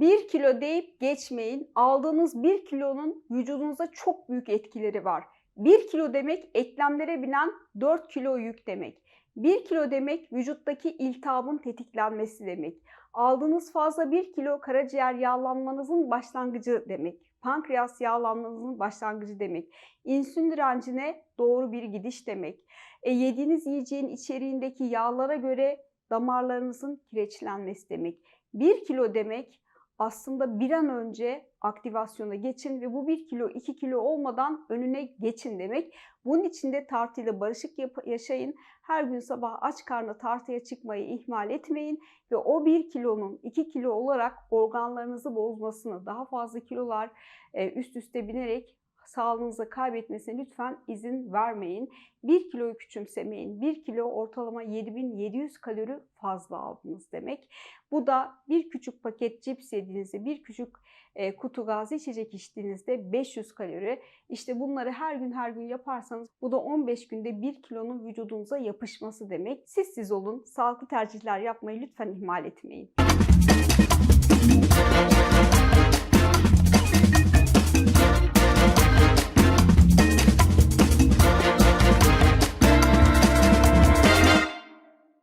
1 kilo deyip geçmeyin. Aldığınız 1 kilonun vücudunuza çok büyük etkileri var. 1 kilo demek eklemlere binen 4 kilo yük demek. 1 kilo demek vücuttaki iltihabın tetiklenmesi demek. Aldığınız fazla 1 kilo karaciğer yağlanmanızın başlangıcı demek. Pankreas yağlanmanızın başlangıcı demek. İnsülin direncine doğru bir gidiş demek. E, yediğiniz yiyeceğin içeriğindeki yağlara göre damarlarınızın kireçlenmesi demek. 1 kilo demek aslında bir an önce aktivasyona geçin ve bu 1 kilo 2 kilo olmadan önüne geçin demek. Bunun için de tartıyla barışık yaşayın. Her gün sabah aç karnına tartıya çıkmayı ihmal etmeyin ve o 1 kilonun 2 kilo olarak organlarınızı bozmasını, daha fazla kilolar e, üst üste binerek sağlığınızı kaybetmesine lütfen izin vermeyin. 1 kiloyu küçümsemeyin. 1 kilo ortalama 7700 kalori fazla aldınız demek. Bu da bir küçük paket cips yediğinizde, bir küçük e, kutu gazlı içecek içtiğinizde 500 kalori. İşte bunları her gün her gün yaparsanız bu da 15 günde 1 kilonun vücudunuza yapışması demek. Siz siz olun. Sağlıklı tercihler yapmayı lütfen ihmal etmeyin.